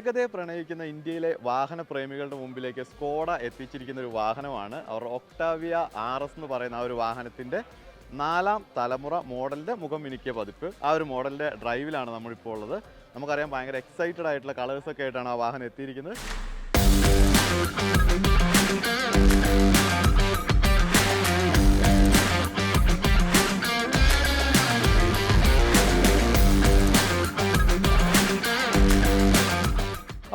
വേഗതയെ പ്രണയിക്കുന്ന ഇന്ത്യയിലെ വാഹന പ്രേമികളുടെ മുമ്പിലേക്ക് സ്കോഡ എത്തിച്ചിരിക്കുന്ന ഒരു വാഹനമാണ്. അവർ ഒക്ടാവിയ ആർ എസ് എന്ന് പറയുന്ന ആ ഒരു വാഹനത്തിന്റെ നാലാം തലമുറ മോഡലിന്റെ മുഖം മിനുക്കിയ പതിപ്പ്. ആ ഒരു മോഡലിന്റെ ഡ്രൈവിലാണ് നമ്മളിപ്പോൾ ഉള്ളത്. നമുക്കറിയാം ഭയങ്കര എക്സൈറ്റഡ് ആയിട്ടുള്ള കളേഴ്സൊക്കെ ആയിട്ടാണ് ആ വാഹനം എത്തിയിരിക്കുന്നത്.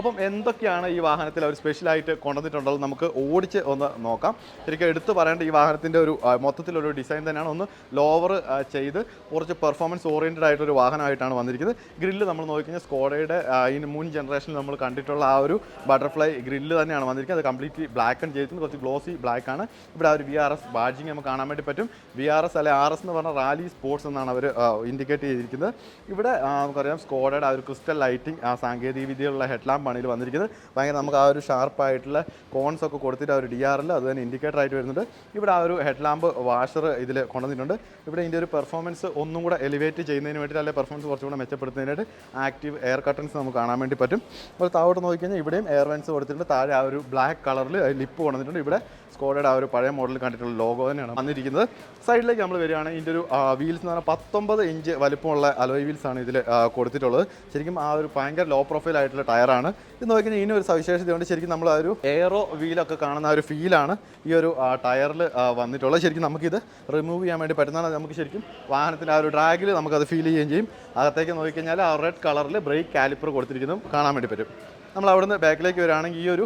അപ്പം എന്തൊക്കെയാണ് ഈ വാഹനത്തിൽ അവർ സ്പെഷ്യലായിട്ട് കൊണ്ടുവന്നിട്ടുള്ളത് നമുക്ക് ഓടിച്ച് ഒന്ന് നോക്കാം. ശരിക്കും എടുത്തു പറയേണ്ട ഈ വാഹനത്തിന്റെ ഒരു മൊത്തത്തിലൊരു ഡിസൈൻ തന്നെയാണ്. ഒന്ന് ലോവർ ചെയ്ത് കുറച്ച് പെർഫോമൻസ് ഓറിയന്റഡ് ആയിട്ടൊരു വാഹനമായിട്ടാണ് വന്നിരിക്കുന്നത്. ഗ്രില്ല് നമ്മൾ നോക്കിക്കഴിഞ്ഞാൽ സ്കോഡയുടെ ഇതിന് മുൻ ജനറേഷനിൽ നമ്മൾ കണ്ടിട്ടുള്ള ആ ഒരു ബട്ടർഫ്ലൈ ഗ്രില്ല് തന്നെയാണ് വന്നിരിക്കുന്നത്. അത് കംപ്ലീറ്റ്ലി ബ്ലാക്ക് ആൻഡ് ചെയ്തിട്ടുണ്ട് കുറച്ച് ഗ്ലോസി ബ്ലാക്ക് ആണ്. ഇവിടെ ആ ഒരു വി ആർ എസ് ബാഡ്ജിങ് നമുക്ക് കാണാൻ വേണ്ടി പറ്റും. വി ആർ എസ് അല്ലെ ആർ എസ് എന്ന് പറഞ്ഞ റാലി സ്പോർട്സ് എന്നാണ് അവർ ഇൻഡിക്കേറ്റ് ചെയ്തിരിക്കുന്നത്. ഇവിടെ നമുക്കറിയാം സ്കോഡയുടെ ആ ഒരു ക്രിസ്റ്റൽ ലൈറ്റിംഗ് ആ സാങ്കേതിക വിദ്യയുള്ള ഹെഡ് ഇതിൽ വന്നിരിക്കുന്നത്. ഭയങ്കര നമുക്ക് ആ ഒരു ഷാർപ്പായിട്ടുള്ള കോൺസ് ഒക്കെ കൊടുത്തിട്ട് ആ ഒരു ഡി ആറിൽ അത് തന്നെ ഇൻഡിക്കേറ്റർ ആയിട്ട് വരുന്നുണ്ട്. ഇവിടെ ആ ഒരു ഹെഡ് ലാമ്പ് വാഷർ ഇതിൽ കൊണ്ടുവന്നിട്ടുണ്ട്. ഇവിടെ ഇതിന്റെ ഒരു പെർഫോമൻസ് ഒന്നും കൂടെ എലിവേറ്റ് ചെയ്യുന്നതിന് വേണ്ടിയിട്ട് അല്ലെങ്കിൽ പെർഫോമൻസ് കുറച്ചും കൂടെ മെച്ചപ്പെടുത്തുന്നതിനായിട്ട് ആക്റ്റീവ് എയർ കട്ടൻസ് നമുക്ക് കാണാൻ വേണ്ടി പറ്റും. അപ്പോൾ താഴോട്ട് നോക്കിക്കഴിഞ്ഞാൽ ഇവിടെയും എയർ വെൻസ് കൊടുത്തിട്ടുണ്ട്. താഴെ ആ ഒരു ബ്ലാക്ക് കളറിൽ ലിപ്പ് കൊണ്ടുവന്നിട്ടുണ്ട്. ഇവിടെ സ്കോഡയുടെ ആ ഒരു പഴയ മോഡൽ കണ്ടിട്ടുള്ള ലോഗോ തന്നെയാണ് വന്നിരിക്കുന്നത്. സൈഡിലേക്ക് നമ്മൾ വരികയാണെങ്കിൽ ഇതിന്റെ ഒരു വീൽസ് എന്ന് പറഞ്ഞാൽ പത്തൊമ്പത് ഇഞ്ച് വലിപ്പമുള്ള അലോയ് വീൽസാണ് ഇതിൽ കൊടുത്തിട്ടുള്ളത്. ശരിക്കും ആ ഒരു ഭയങ്കര ലോ പ്രൊഫൈൽ ആയിട്ടുള്ള ടയറാണ് ഇത് നോക്കിക്കഴിഞ്ഞാൽ ഇതിന് ഒരു സവിശേഷതയുണ്ട് ശരിക്കും നമ്മൾ ആ ഒരു എയറോ വീലൊക്കെ കാണുന്ന ഒരു ഫീലാണ് ഈ ഒരു ടയറിൽ വന്നിട്ടുള്ളത്. ശരിക്കും നമുക്കിത് റിമൂവ് ചെയ്യാൻ വേണ്ടി പറ്റുന്നതാണ്. നമുക്ക് ശരിക്കും വാഹനത്തിന്റെ ആ ഒരു ഡ്രാഗിൽ നമുക്കത് ഫീൽ ചെയ്യുകയും ചെയ്യും. അകത്തേക്ക് നോക്കിക്കഴിഞ്ഞാൽ ആ റെഡ് കളറിൽ ബ്രേക്ക് കാലിപ്പർ കൊടുത്തിരിക്കുന്നതും കാണാൻ വേണ്ടി പറ്റും. നമ്മൾ അവിടുന്ന് ബാക്കിലേക്ക് വരികയാണെങ്കിൽ ഈ ഒരു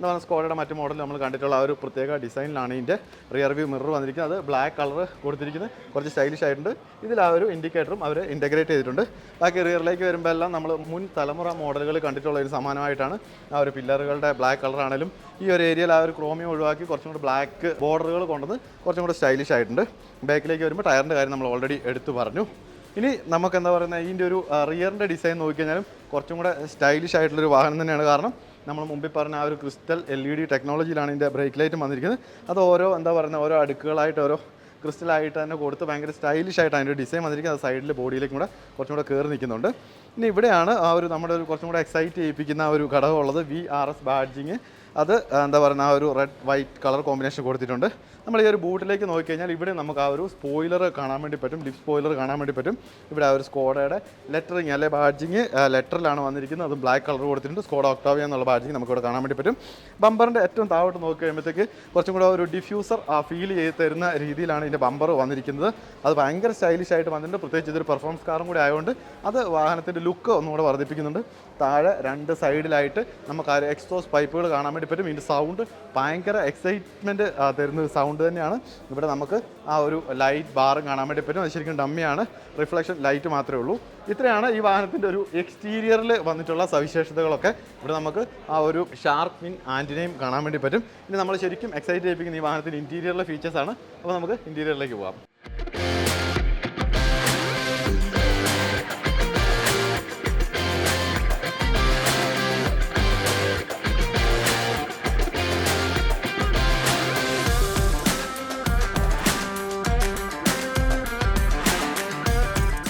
എന്താ പറഞ്ഞാൽ സ്കോഡയുടെ മറ്റു മോഡൽ നമ്മൾ കണ്ടിട്ടുള്ള ആ ഒരു പ്രത്യേക ഡിസൈനിലാണ് ഇതിന്റെ റിയർ വ്യൂ മിറർ വന്നിരിക്കുന്നത്. അത് ബ്ലാക്ക് കളർ കൊടുത്തിരിക്കുന്നത്. കുറച്ച് സ്റ്റൈലിഷ് ആയിട്ടുണ്ട്. ഇതിൽ ആ ഒരു ഇൻഡിക്കേറ്ററും അവർ ഇന്റഗ്രേറ്റ് ചെയ്തിട്ടുണ്ട്. ബാക്കി റിയറിലേക്ക് വരുമ്പോൾ എല്ലാം നമ്മൾ മുൻ തലമുറ മോഡലുകൾ കണ്ടിട്ടുള്ള ഒരു സമാനമായിട്ടാണ് ആ ഒരു പില്ലറുകളുടെ ബ്ലാക്ക് കളർ ആണെങ്കിലും ഈ ഒരു ഏരിയയിൽ ആ ഒരു ക്രോമിയം ഒഴിവാക്കി കുറച്ചും കൂടി ബ്ലാക്ക് ബോർഡറുകൾ കൊണ്ടുവന്ന് കുറച്ചും കൂടെ സ്റ്റൈലിഷ് ആയിട്ടുണ്ട്. ബാക്കിലേക്ക് വരുമ്പോൾ ടയറിന്റെ കാര്യം നമ്മൾ ഓൾറെഡി എടുത്തു പറഞ്ഞു. ഇനി നമുക്ക് എന്താ പറയുന്നത് ഇതിന്റെ ഒരു റിയറിന്റെ ഡിസൈൻ നോക്കിക്കഴിഞ്ഞാലും കുറച്ചും കൂടെ സ്റ്റൈലിഷ് ആയിട്ടുള്ളൊരു വാഹനം തന്നെയാണ് കാരണം നമ്മൾ മുമ്പിൽ പറഞ്ഞ ആ ഒരു ക്രിസ്റ്റൽ എൽ ഇ ഡി ടെക്നോളജിയിലാണ് ഇതിന്റെ ബ്രേക്ക് ലൈറ്റ് വന്നിരിക്കുന്നത്. അത് ഓരോ എന്താ പറയുന്നത് ഓരോ അടുക്കുകളായിട്ട് ഓരോ ക്രിസ്റ്റലായിട്ട് തന്നെ കൊടുത്ത് ഭയങ്കര സ്റ്റൈലിഷ് ആയിട്ട് അതിന്റെ ഡിസൈൻ വന്നിരിക്കുന്നത്. അത് സൈഡിൽ ബോഡിയിലേക്കും കൂടെ കുറച്ചും കൂടെ കയറി നിൽക്കുന്നുണ്ട്. ഇനി ഇവിടെയാണ് ആ ഒരു നമ്മുടെ ഒരു കുറച്ചും കൂടെ എക്സൈറ്റ് ചെയ്യിപ്പിക്കുന്ന ഒരു ഘടകമുള്ളത് വി ആർ എസ് ബാഡ്ജിങ് അത് എന്താ പറയുക ആ ഒരു റെഡ് വൈറ്റ് കളർ കോമ്പിനേഷൻ കൊടുത്തിട്ടുണ്ട്. നമ്മൾ ഈ ഒരു ബൂട്ടിലേക്ക് നോക്കിക്കഴിഞ്ഞാൽ ഇവിടെ നമുക്ക് ആ ഒരു സ്പോയിലർ കാണാൻ വേണ്ടി പറ്റും ലിപ് സ്പോയിലർ കാണാൻ വേണ്ടി പറ്റും. ഇവിടെ ആ ഒരു സ്കോഡയുടെ ലെറ്ററിങ് അല്ലെ ബാഡ്ജിങ് ലെറ്ററിലാണ് വന്നിരിക്കുന്നത്. അത് ബ്ലാക്ക് കളർ കൊടുത്തിട്ടുണ്ട് സ്കോഡ ഒക്ടാവിയ എന്നുള്ള ബാഡ്ജിങ് നമുക്ക് ഇവിടെ കാണാൻ വേണ്ടി പറ്റും. ബമ്പറിന്റെ ഏറ്റവും താഴോട്ട് നോക്കി കഴിയുമ്പോഴത്തേക്ക് കുറച്ചും കൂടെ ഒരു ഡിഫ്യൂസർ ഫീൽ ചെയ്ത് തരുന്ന രീതിയിലാണ് ഇതിന്റെ ബമ്പർ വന്നിരിക്കുന്നത്. അത് ഭയങ്കര സ്റ്റൈലിഷ് ആയിട്ട് വന്നിട്ടുണ്ട്. പ്രത്യേകിച്ച് ഇതൊരു പെർഫോമൻസ് കാറും കൂടി ആയതുകൊണ്ട് അത് വാഹനത്തിന്റെ ലുക്ക് ഒന്നുകൂടെ വർദ്ധിപ്പിക്കുന്നുണ്ട്. താഴെ രണ്ട് സൈഡിലായിട്ട് നമുക്ക് ആ എക്സോസ് പൈപ്പുകൾ കാണാൻ വേണ്ടി പറ്റും. ഇതിന്റെ സൗണ്ട് ഭയങ്കര എക്സൈറ്റ്മെന്റ് തരുന്ന ഒരു സൗണ്ട് തന്നെയാണ്. ഇവിടെ നമുക്ക് ആ ഒരു ലൈറ്റ് ബാറും കാണാൻ വേണ്ടി പറ്റും. അത് ശരിക്കും ഡമ്മിയാണ്. റിഫ്ലക്ഷൻ ലൈറ്റ് മാത്രമേ ഉള്ളൂ. ഇത്രയാണ് ഈ വാഹനത്തിന്റെ ഒരു എക്സ്റ്റീരിയറിൽ വന്നിട്ടുള്ള സവിശേഷതകളൊക്കെ. ഇവിടെ നമുക്ക് ആ ഒരു ഷാർപ്പ് മിൻ ആന്റിനെയും കാണാൻ വേണ്ടി പറ്റും. ഇനി നമ്മൾ ശരിക്കും എക്സൈറ്റ് ചെയ്യിപ്പിക്കുന്ന ഈ വാഹനത്തിന്റെ ഇന്റീരിയറിലെ ഫീച്ചേഴ്സാണ് അപ്പോൾ നമുക്ക് ഇന്റീരിയറിലേക്ക് പോകാം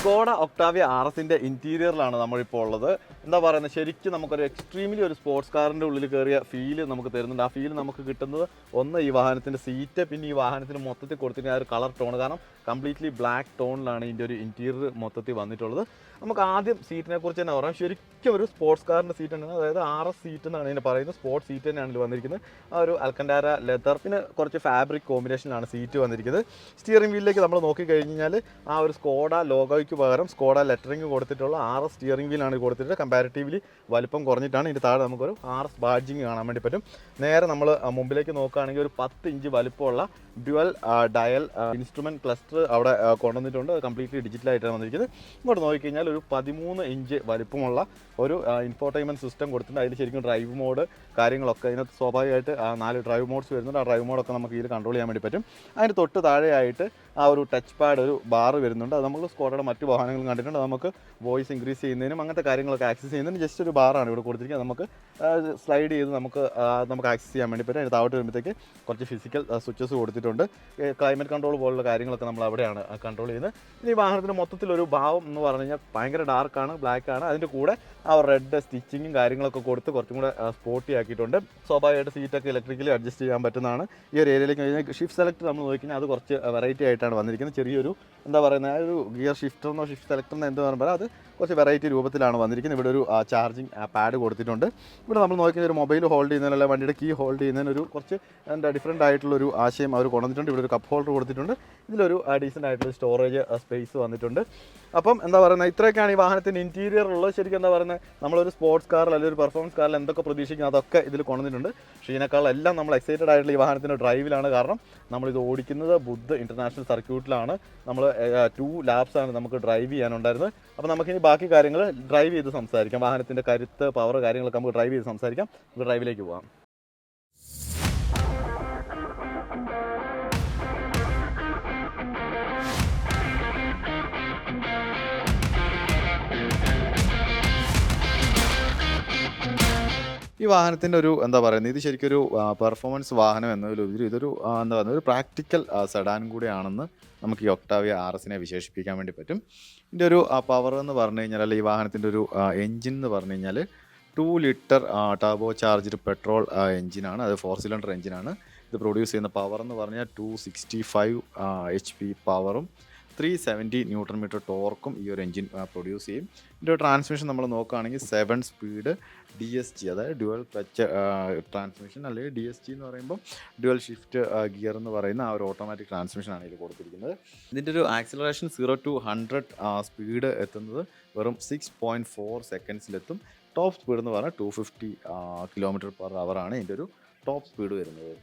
സ്കോഡ ഒക്ടാവിയ ആർ എസിന്റെ ഇന്റീരിയറിലാണ് നമ്മളിപ്പോൾ ഉള്ളത്. എന്താ പറയുന്നത്? ശരിക്കും നമുക്കൊരു എക്സ്ട്രീംലി ഒരു സ്പോർട്സ് കാറിന്റെ ഉള്ളിൽ കയറിയ ഫീൽ നമുക്ക് തരുന്നുണ്ട്. ആ ഫീൽ നമുക്ക് കിട്ടുന്നത് ഒന്ന് ഈ വാഹനത്തിന്റെ സീറ്റ് പിന്നെ ഈ വാഹനത്തിന് മൊത്തത്തിൽ കൊടുത്തിട്ട് ആ ഒരു കളർ ടോൺ കാരണം കംപ്ലീറ്റ്ലി ബ്ലാക്ക് ടോണിലാണ് ഇതിന്റെ ഒരു ഇന്റീരിയർ മൊത്തത്തിൽ വന്നിട്ടുള്ളത്. നമുക്ക് ആദ്യം സീറ്റിനെ കുറിച്ച് തന്നെ പറയാം. ശരിക്കും ഒരു സ്പോർട്സ് കാറിന്റെ സീറ്റ് തന്നെയാണ്. അതായത് ആർ എസ് സീറ്റ് എന്നാണ് ഇതിനെ പറയുന്നത്. സ്പോർട്സ് സീറ്റ് തന്നെയാണ് ഇതിൽ വന്നിരിക്കുന്നത്. ആ ഒരു അൽക്കണ്ടാര ലെതർ പിന്നെ കുറച്ച് ഫാബ്രിക് കോമ്പിനേഷനിലാണ് സീറ്റ് വന്നിരിക്കുന്നത്. സ്റ്റിയറിംഗ് വീലിലേക്ക് നമ്മൾ നോക്കിക്കഴിഞ്ഞാൽ ആ ഒരു സ്കോഡ ലോഗോയ്ക്ക് പകരം സ്കോഡ ലെറ്ററിംഗ് കൊടുത്തിട്ടുള്ള ആർ എസ് സ്റ്റിയറിംഗ് വീലാണ് കൊടുത്തിട്ട് കമ്പാരിറ്റീവ്ലി വലിപ്പം കുറഞ്ഞിട്ടാണ് ഇതിന്റെ താഴെ നമുക്കൊരു ആർ എസ് ബാഡ്ജിങ് കാണാൻ വേണ്ടി പറ്റും. നേരെ നമ്മൾ മുമ്പിലേക്ക് നോക്കുകയാണെങ്കിൽ ഒരു പത്ത് ഇഞ്ച് വലിപ്പമുള്ള ഡ്യുവൽ ഡയൽ ഇൻസ്ട്രുമെന്റ് ക്ലസ്റ്റർ അവിടെ കൊണ്ടുവന്നിട്ടുണ്ട്. കംപ്ലീറ്റ്ലി ഡിജിറ്റലായിട്ടാണ് വന്നിരിക്കുന്നത്. ഇങ്ങോട്ട് നോക്കിക്കഴിഞ്ഞാൽ ഒരു പതിമൂന്ന് ഇഞ്ച് വലിപ്പമുള്ള ഒരു ഇൻഫോർടൈൻമെന്റ് സിസ്റ്റം കൊടുത്തിട്ടുണ്ട്. അതിൽ ശരിക്കും ഡ്രൈവ് മോഡ് കാര്യങ്ങളൊക്കെ അതിനകത്ത് സ്വാഭാവികമായിട്ട് നാല് ഡ്രൈവ് മോഡ്സ് വരുന്നുണ്ട്. ആ ഡ്രൈവ് മോഡൊക്കെ നമുക്ക് ഇതിൽ കൺട്രോൾ ചെയ്യാൻ വേണ്ടി പറ്റും. അതിന് തൊട്ട് താഴെയായിട്ട് ആ ഒരു ടച്ച് പാഡ് ഒരു ബാർ വരുന്നുണ്ട്. അത് നമ്മൾ സ്കോഡയുടെ മറ്റു വാഹനങ്ങളും കണ്ടിട്ടുണ്ട്. നമുക്ക് വോയിസ് ഇൻക്രീസ് ചെയ്യുന്നതിനും അങ്ങനത്തെ കാര്യങ്ങളൊക്കെ ആക്സസ് ചെയ്യുന്നതിനും ജസ്റ്റ് ഒരു ബാറാണ് ഇവിടെ കൊടുത്തിരിക്കുന്നത്. നമുക്ക് സ്ലൈഡ് ചെയ്ത് നമുക്ക് നമുക്ക് ആക്സസ് ചെയ്യാൻ വേണ്ടി പറ്റും. അതിന് താഴോട്ട് വരുമ്പോഴത്തേക്ക് കുറച്ച് ഫിസിക്കൽ സ്വിച്ചസ് കൊടുത്തിട്ടുണ്ട്. ക്ലൈമറ്റ് കൺട്രോൾ പോലുള്ള കാര്യങ്ങളൊക്കെ നമ്മൾ അവിടെയാണ് കൺട്രോൾ ചെയ്യുന്നത്. ഇനി വാഹനത്തിന്റെ മൊത്തത്തിലൊരു ഭാവം എന്ന് പറഞ്ഞു കഴിഞ്ഞാൽ ഭയങ്കര ഡാർക്കാണ് ബ്ലാക്ക് ആണ്. അതിന്റെ കൂടെ ആ റെഡ് സ്റ്റിച്ചിങ്ങും കാര്യങ്ങളൊക്കെ കൊടുത്ത് കുറച്ചും കൂടെ സ്പോട്ടി ആക്കിയിട്ടുണ്ട്. സ്വാഭാവികമായിട്ട് സീറ്റൊക്കെ ഇലക്ട്രിക്കലി അഡ്ജസ്റ്റ് ചെയ്യാൻ പറ്റുന്നതാണ് ഈ ഒരു ഏരിയയിലേക്ക് കഴിഞ്ഞാൽ ഷിഫ്റ്റ് സെലക്ട് നമ്മൾ നോക്കിക്കഴിഞ്ഞാൽ അത് കുറച്ച് വെറൈറ്റി ആയിട്ടാണ് വന്നിരിക്കുന്നത്. ചെറിയൊരു എന്താ പറയുന്നത് ആ ഒരു ഗിയർ ഷിഫ്റ്ററെന്നോ ഷിഫ്റ്റ് സെലക്ടറെന്നോ എന്താ പറയുമ്പോൾ അത് കുറച്ച് വെറൈറ്റി രൂപത്തിലാണ് വന്നിരിക്കുന്നത്. ഇവിടെ ഒരു ചാർജിങ് പാഡ് കൊടുത്തിട്ടുണ്ട്. ഇവിടെ നമ്മൾ നോക്കുന്ന ഒരു മൊബൈൽ ഹോൾഡ് ചെയ്യുന്നതിന് അല്ലെങ്കിൽ വണ്ടിയുടെ കീ ഹോൾഡ് ചെയ്യുന്നതിനൊരു കുറച്ച് എന്താ ഡിഫറെന്റ് ആയിട്ടുള്ളൊരു ആശയം അവർ കൊണ്ടുവന്നിട്ടുണ്ട്. ഇവിടെ ഒരു കപ്പ് ഹോൾഡർ കൊടുത്തിട്ടുണ്ട്. ഇതിലൊരു ഡീസന്റ് ആയിട്ടുള്ള സ്റ്റോറേജ് സ്പേസ് വന്നിട്ടുണ്ട്. അപ്പം എന്താ പറയുന്നത് ഇത്രയൊക്കെയാണ് ഈ വാഹനത്തിന്റെ ഇന്റീരിയർ ഉള്ളത്. ശരിക്കും എന്താ പറയുന്നത് നമ്മളൊരു സ്പോർട്സ് കാറിൽ അല്ലെങ്കിൽ ഒരു പെർഫോമൻസ് കാറിൽ എന്തൊക്കെ പ്രതീക്ഷിക്കുന്നത് അതൊക്കെ ഇതിൽ കൊണ്ടുവന്നിട്ടുണ്ട്. പക്ഷേ ഇതിനേക്കാളെല്ലാം നമ്മൾ എക്സൈറ്റഡ് ആയിട്ടുള്ള ഈ വാഹനത്തിന്റെ ഡ്രൈവിലാണ് കാരണം നമ്മളിത് ഓടിക്കുന്നത് ബുദ്ധ ഇന്റർനാഷണൽ സർക്യൂട്ടിലാണ് നമ്മൾ ടു ലാബ്സാണ് നമുക്ക് ഡ്രൈവ് ചെയ്യാനുണ്ടായിരുന്നത്. അപ്പോൾ നമുക്കിനി ബാക്കി കാര്യങ്ങൾ ഡ്രൈവ് ചെയ്ത് സംസാരിക്കാം. വാഹനത്തിന്റെ കരുത്ത് പവർ കാര്യങ്ങളൊക്കെ നമുക്ക് ഡ്രൈവ് ചെയ്ത് സംസാരിക്കാം. നമുക്ക് ഡ്രൈവിലേക്ക് പോകാം ഈ വാഹനത്തിന്റെ ഒരു എന്താ പറയുന്നത് ഇത് ശരിക്കും ഒരു പെർഫോമൻസ് വാഹനം എന്നതിലുപരി ഇതൊരു എന്താ പറയുക ഒരു പ്രാക്ടിക്കൽ സെഡാൻ കൂടിയാണെന്ന് നമുക്ക് ഈ ഒക്ടാവിയ ആർ എസിനെ വിശേഷിപ്പിക്കാൻ വേണ്ടി പറ്റും. ഇതിന്റെ ഒരു പവർ എന്ന് പറഞ്ഞു കഴിഞ്ഞാൽ അല്ലെങ്കിൽ ഈ വാഹനത്തിന്റെ ഒരു എൻജിൻ എന്ന് പറഞ്ഞു കഴിഞ്ഞാൽ two litre turbocharged petrol എഞ്ചിനാണ് അത് ഫോർ സിലിണ്ടർ എഞ്ചിനാണ് ഇത് പ്രൊഡ്യൂസ് ചെയ്യുന്ന പവർ എന്ന് പറഞ്ഞാൽ two sixty five H P പവറും ത്രീ സെവന്റി ന്യൂട്രൺ മീറ്റർ ടോർക്കും ഈ ഒരു എഞ്ചിൻ പ്രൊഡ്യൂസ് ചെയ്യും. ഇതിന്റെ ട്രാൻസ്മിഷൻ നമ്മൾ നോക്കുകയാണെങ്കിൽ seven speed D S G അതായത് ഡ്യുവൽ ക്ലച്ച് ട്രാൻസ്മിഷൻ അല്ലെങ്കിൽ ഡി എസ് ജി എന്ന് പറയുമ്പോൾ ഡ്യുവൽ ഷിഫ്റ്റ് ഗിയർ എന്ന് പറയുന്ന ആ ഒരു ഓട്ടോമാറ്റിക് ട്രാൻസ്മിഷനാണ് ഇതിൽ കൊടുത്തിരിക്കുന്നത്. ഇതിന്റെ ഒരു acceleration zero to hundred speed എത്തുന്നത് വെറും സിക്സ് പോയിന്റ് ഫോർ സെക്കൻഡ്സിലെത്തും ടോപ്പ് സ്പീഡ് എന്ന് പറഞ്ഞാൽ ടു ഫിഫ്റ്റി കിലോമീറ്റർ പെർ ആണ് ഇതിന്റെ ഒരു ടോപ്പ് സ്പീഡ് വരുന്നത്.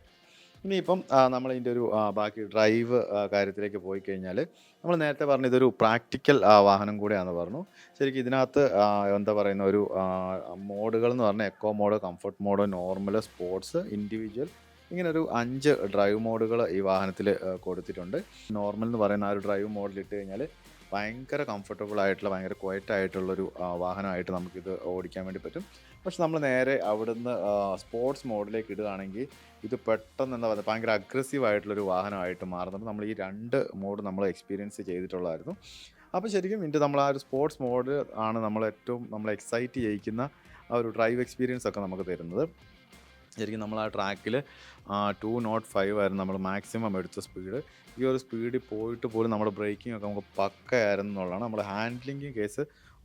ഇനിയിപ്പം നമ്മൾ ഇതിന്റെ ഒരു ബാക്കി ഡ്രൈവ് കാര്യത്തിലേക്ക് പോയി കഴിഞ്ഞാൽ നമ്മൾ നേരത്തെ പറഞ്ഞ ഇതൊരു പ്രാക്ടിക്കൽ വാഹനം കൂടെയാണെന്ന് പറഞ്ഞു. ശരിക്കും ഇതിനകത്ത് എന്താ പറയുന്ന ഒരു മോഡുകൾ എന്ന് പറഞ്ഞാൽ eco mode comfort mode normal sports individual ഇങ്ങനെ ഒരു അഞ്ച് ഡ്രൈവ് മോഡുകൾ ഈ വാഹനത്തിൽ കൊടുത്തിട്ടുണ്ട്. നോർമൽ എന്ന് പറയുന്ന ആ ഒരു ഡ്രൈവ് മോഡിൽ ഇട്ട് കഴിഞ്ഞാൽ ഭയങ്കര കംഫർട്ടബിൾ ആയിട്ടുള്ള ഭയങ്കര ക്വയറ്റ് ആയിട്ടുള്ളൊരു വാഹനമായിട്ട് നമുക്കിത് ഓടിക്കാൻ വേണ്ടി പറ്റും. പക്ഷെ നമ്മൾ നേരെ അവിടുന്ന് സ്പോർട്സ് മോഡിലേക്ക് ഇടുകയാണെങ്കിൽ ഇത് പെട്ടെന്ന് എന്താ പറയുക ഭയങ്കര അഗ്രസീവ് ആയിട്ടുള്ളൊരു വാഹനമായിട്ട് മാറുന്നുണ്ട്. നമ്മൾ ഈ രണ്ട് മോഡ് നമ്മൾ എക്സ്പീരിയൻസ് ചെയ്തിട്ടുള്ളായിരുന്നു അപ്പോൾ ശരിക്കും ഇതിന്റെ നമ്മൾ ആ ഒരു സ്പോർട്സ് മോഡ് ആണ് നമ്മൾ ഏറ്റവും നമ്മൾ എക്സൈറ്റ് ചെയ്യിക്കുന്ന ആ ഒരു ഡ്രൈവ് എക്സ്പീരിയൻസ് ഒക്കെ നമുക്ക് തരുന്നത്. ശരിക്കും നമ്മൾ ആ ട്രാക്കിൽ ടു നോട്ട് ഫൈവ് ആയിരുന്നു നമ്മൾ മാക്സിമം എടുത്ത സ്പീഡ് ഈ ഒരു സ്പീഡിൽ പോയിട്ട് പോലും നമ്മുടെ ബ്രേക്കിംഗ് ഒക്കെ നമുക്ക് പക്കയായിരുന്നു എന്നുള്ളതാണ്. നമ്മുടെ ഹാൻഡ്ലിംഗ് കേസ്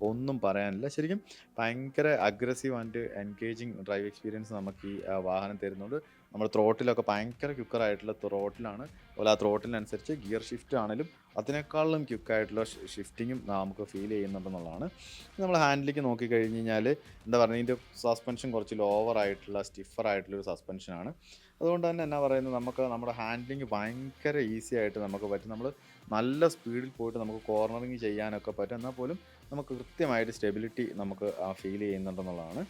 ഒന്നും പറയാനില്ല. ശരിക്കും ഭയങ്കര aggressive and engaging drive experience നമുക്ക് ഈ വാഹനം തരുന്നുണ്ട്. നമ്മൾ ത്രോട്ടിലൊക്കെ ഭയങ്കര ക്യുക്കറായിട്ടുള്ള ത്രോട്ടിലാണ് അതുപോലെ ആ ത്രോട്ടിനനുസരിച്ച് ഗിയർ ഷിഫ്റ്റ് ആണെങ്കിലും അതിനേക്കാളും ക്യുക്കായിട്ടുള്ള ഷിഫ്റ്റിങ്ങും നമുക്ക് ഫീൽ ചെയ്യുന്നുണ്ടെന്നുള്ളതാണ്. നമ്മൾ ഹാൻഡിലേക്ക് നോക്കിക്കഴിഞ്ഞ് കഴിഞ്ഞാൽ എന്താ പറയുക ഇതിന്റെ സസ്പെൻഷൻ കുറച്ച് ലോവർ ആയിട്ടുള്ള സ്റ്റിഫർ ആയിട്ടുള്ള ഒരു സസ്പെൻഷനാണ് അതുകൊണ്ട് തന്നെ എന്നാ പറയുന്നത് നമുക്ക് നമ്മുടെ ഹാൻഡ്ലിങ് ഭയങ്കര ഈസി ആയിട്ട് നമുക്ക് പറ്റും. നമ്മൾ നല്ല സ്പീഡിൽ പോയിട്ട് നമുക്ക് കോർണറിങ് ചെയ്യാനൊക്കെ പറ്റും. എന്നാൽ പോലും നമുക്ക് കൃത്യമായിട്ട് സ്റ്റെബിലിറ്റി നമുക്ക് ഫീൽ ചെയ്യുന്നുണ്ടെന്നുള്ളതാണ്.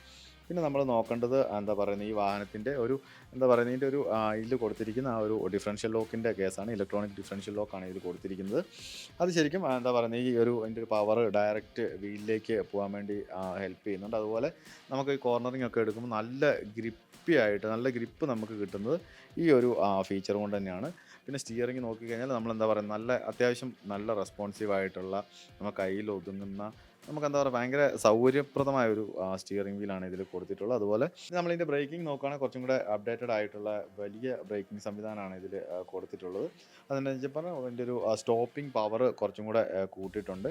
പിന്നെ നമ്മൾ നോക്കേണ്ടത് എന്താ പറയുന്നത് ഈ വാഹനത്തിന്റെ ഒരു എന്താ പറയുന്നത് ഇതിന്റെ ഒരു ഇതിൽ കൊടുത്തിരിക്കുന്ന ആ ഒരു ഡിഫറൻഷ്യൽ ലോക്കിന്റെ കേസാണ് ഇലക്ട്രോണിക് ഡിഫറൻഷ്യൽ ലോക്കാണ് ഇതിൽ കൊടുത്തിരിക്കുന്നത്. അത് ശരിക്കും എന്താ പറയുന്നത് ഈ ഒരു അതിന്റെ ഒരു പവർ ഡയറക്റ്റ് വീലിലേക്ക് പോകാൻ വേണ്ടി ഹെൽപ്പ് ചെയ്യുന്നുണ്ട്. അതുപോലെ നമുക്ക് ഈ കോർണറിങ് ഒക്കെ എടുക്കുമ്പോൾ നല്ല ഗ്രിപ്പി ആയിട്ട് നല്ല ഗ്രിപ്പ് നമുക്ക് കിട്ടുന്നത് ഈ ഒരു ഫീച്ചർ കൊണ്ട് തന്നെയാണ്. പിന്നെ സ്റ്റിയറിംഗ് നോക്കിക്കഴിഞ്ഞാൽ നമ്മൾ എന്താ പറയുക നല്ല അത്യാവശ്യം നല്ല റെസ്പോൺസീവ് ആയിട്ടുള്ള നമുക്ക് കയ്യിൽ ഒതുങ്ങുന്ന നമുക്ക് എന്താ പറയുക ഭയങ്കര സൗകര്യപ്രദമായ ഒരു സ്റ്റിയറിംഗ് വീലാണ് ഇതിൽ കൊടുത്തിട്ടുള്ളത്. അതുപോലെ നമ്മളിതിന്റെ ബ്രേക്കിംഗ് നോക്കുകയാണെങ്കിൽ കുറച്ചും കൂടെ അപ്ഡേറ്റഡ് ആയിട്ടുള്ള വലിയ ബ്രേക്കിംഗ് സംവിധാനമാണ് ഇതിൽ കൊടുത്തിട്ടുള്ളത്. അതിന്റെ പറഞ്ഞാൽ അതിന്റെ ഒരു സ്റ്റോപ്പിംഗ് പവർ കുറച്ചും കൂടെ കൂട്ടിയിട്ടുണ്ട്.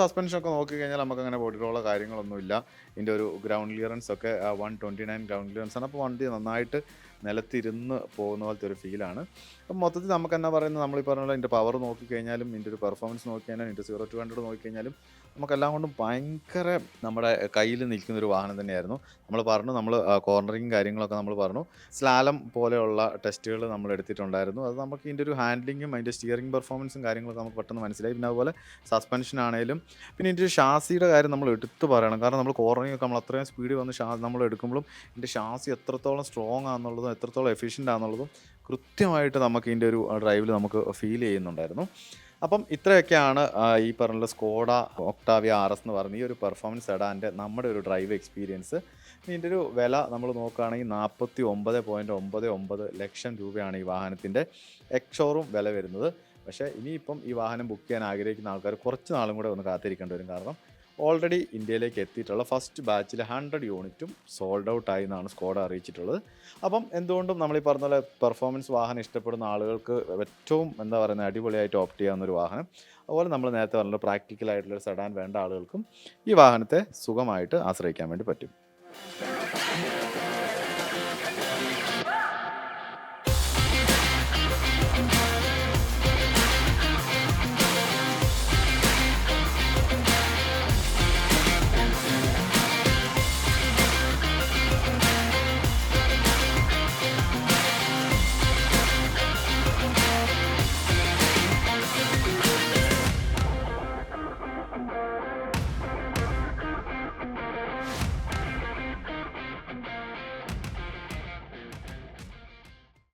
സസ്പെൻഷനൊക്കെ നോക്കിക്കഴിഞ്ഞാൽ നമുക്ക് അങ്ങനെ റോളോ കാര്യങ്ങളൊന്നുമില്ല ഇതിന്റെ ഒരു ഗ്രൗണ്ട് ക്ലിയറൻസ് ഒക്കെ one twenty nine ground clearance ആണ്. അപ്പോൾ വണ്ടി നന്നായിട്ട് നിലത്തിരുന്ന് പോകുന്ന പോലത്തെ ഒരു ഫീലാണ് അപ്പം മൊത്തത്തിൽ നമുക്ക് എന്നാ പറയുന്നത്? നമ്മൾ ഈ പറഞ്ഞ ഇതിന്റെ പവർ നോക്കിക്കഴിഞ്ഞാലും ഇതിന്റെ ഒരു പെർഫോമൻസ് നോക്കിക്കഴിഞ്ഞാലും ഇതിന്റെ സീറോ ടു ഹൺഡ്രഡ് നോക്കിക്കഴിഞ്ഞാലും നമുക്കെല്ലാം കൊണ്ടും ഭയങ്കര നമ്മുടെ കയ്യിൽ നിൽക്കുന്ന ഒരു വാഹനം തന്നെയായിരുന്നു. നമ്മൾ പറഞ്ഞു നമ്മൾ കോർണറിങ് കാര്യങ്ങളൊക്കെ നമ്മൾ പറഞ്ഞു. സ്ലാലം പോലെയുള്ള ടെസ്റ്റുകൾ നമ്മൾ എടുത്തിട്ടുണ്ടായിരുന്നു. അത് നമുക്ക് ഇതിന്റെ ഒരു ഹാൻഡ്ലിങ്ങും അതിന്റെ സ്റ്റിയറിംഗ് പെർഫോമൻസും കാര്യങ്ങളൊക്കെ നമുക്ക് പെട്ടെന്ന് മനസ്സിലായി. പിന്നെ അതുപോലെ സസ്പെൻഷൻ ആണെങ്കിലും പിന്നെ ഇതിന്റെ ഷാസിയുടെ കാര്യം നമ്മൾ എടുത്തു പറയണം. കാരണം നമ്മൾ കോർണറിങ് ഒക്കെ നമ്മൾ അത്രയും സ്പീഡ് വന്ന് ഷാ നമ്മൾ എടുക്കുമ്പോഴും ഇതിന്റെ ഷാസി എത്രത്തോളം സ്ട്രോങ് ആണെന്നുള്ളതും എത്രത്തോളം എഫിഷ്യന്റ് ആണെന്നുള്ളതും കൃത്യമായിട്ട് നമുക്ക് ഇതിന്റെ ഒരു ഡ്രൈവിൽ നമുക്ക് ഫീൽ ചെയ്യുന്നുണ്ടായിരുന്നു. അപ്പം ഇത്രയൊക്കെയാണ് ഈ പറഞ്ഞ സ്കോഡ ഒക്ടാവിയ ആർ എസ് എന്ന് പറഞ്ഞ ഈ ഒരു പെർഫോമൻസ് സെഡാന്റെ നമ്മുടെ ഒരു ഡ്രൈവ് എക്സ്പീരിയൻസ് ഇതിന്റെ ഒരു വില നമ്മൾ നോക്കുകയാണെങ്കിൽ നാൽപ്പത്തി ഒമ്പത് പോയിന്റ് ഒമ്പത് ഒമ്പത് ലക്ഷം രൂപയാണ് ഈ വാഹനത്തിന്റെ എക്സോറും വില വരുന്നത്. പക്ഷേ ഇനിയിപ്പം ഈ വാഹനം ബുക്ക് ചെയ്യാൻ ആഗ്രഹിക്കുന്ന ആൾക്കാർ കുറച്ച് നാളും കൂടെ ഒന്ന് കാത്തിരിക്കേണ്ടി വരും. കാരണം ഓൾറെഡി ഇന്ത്യയിലേക്ക് എത്തിയിട്ടുള്ള ഫസ്റ്റ് ബാച്ചിൽ ഹൺഡ്രഡ് യൂണിറ്റും സോൾഡ് ഔട്ട് ആയി എന്നാണ് സ്കോഡ് അറിയിച്ചിട്ടുള്ളത്. അപ്പം എന്തുകൊണ്ടും നമ്മൾ ഈ പറഞ്ഞ പോലെ പെർഫോമൻസ് വാഹനം ഇഷ്ടപ്പെടുന്ന ആളുകൾക്ക് ഏറ്റവും എന്താ പറയുന്നത് അടിപൊളിയായിട്ട് ഓപ്റ്റ് ചെയ്യാവുന്ന ഒരു വാഹനം. അതുപോലെ നമ്മൾ നേരത്തെ പറഞ്ഞ പ്രാക്ടിക്കൽ ആയിട്ടുള്ള സെഡാൻ വേണ്ട ആളുകൾക്കും ഈ വാഹനത്തെ സുഖമായിട്ട് ആശ്രയിക്കാൻ വേണ്ടി പറ്റും.